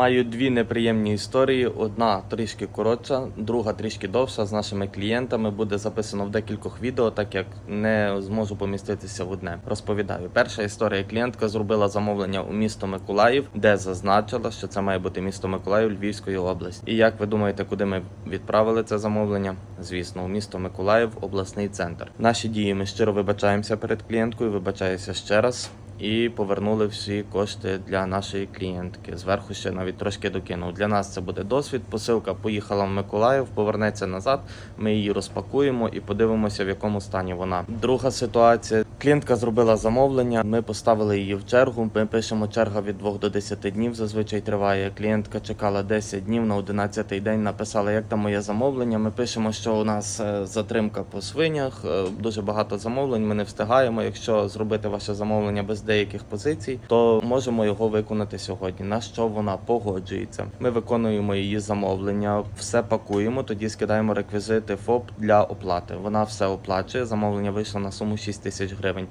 Маю дві неприємні історії. Одна трішки коротша, друга трішки довша. З нашими клієнтами буде записано в декількох відео, так як не зможу поміститися в одне. Розповідаю. Перша історія. Клієнтка зробила замовлення у місто Миколаїв, де зазначила, що це має бути місто Миколаїв Львівської області. І як ви думаєте, куди ми відправили це замовлення? Звісно, у місто Миколаїв, обласний центр. Наші дії ми щиро вибачаємося перед клієнткою. Вибачаюся ще раз. І повернули всі кошти для нашої клієнтки. Зверху ще навіть трошки докинув. Для нас це буде досвід. Посилка поїхала в Миколаїв, повернеться назад. Ми її розпакуємо і подивимося, в якому стані вона. Друга ситуація. Клієнтка зробила замовлення. Ми поставили її в чергу. Ми пишемо черга від 2 до 10 днів. Зазвичай триває. Клієнтка чекала 10 днів на 11 день. Написала, як там моє замовлення. Ми пишемо, що у нас е, затримка по свинях. е, Дуже багато замовлень. Ми не встигаємо. Якщо зробити ваше замовлення без деяких позицій, то можемо його виконати сьогодні. На що вона погоджується? Ми виконуємо її замовлення, все пакуємо. Тоді скидаємо реквізити ФОП для оплати. Вона все оплачує. Замовлення вийшло на суму 6 тисяч гривень.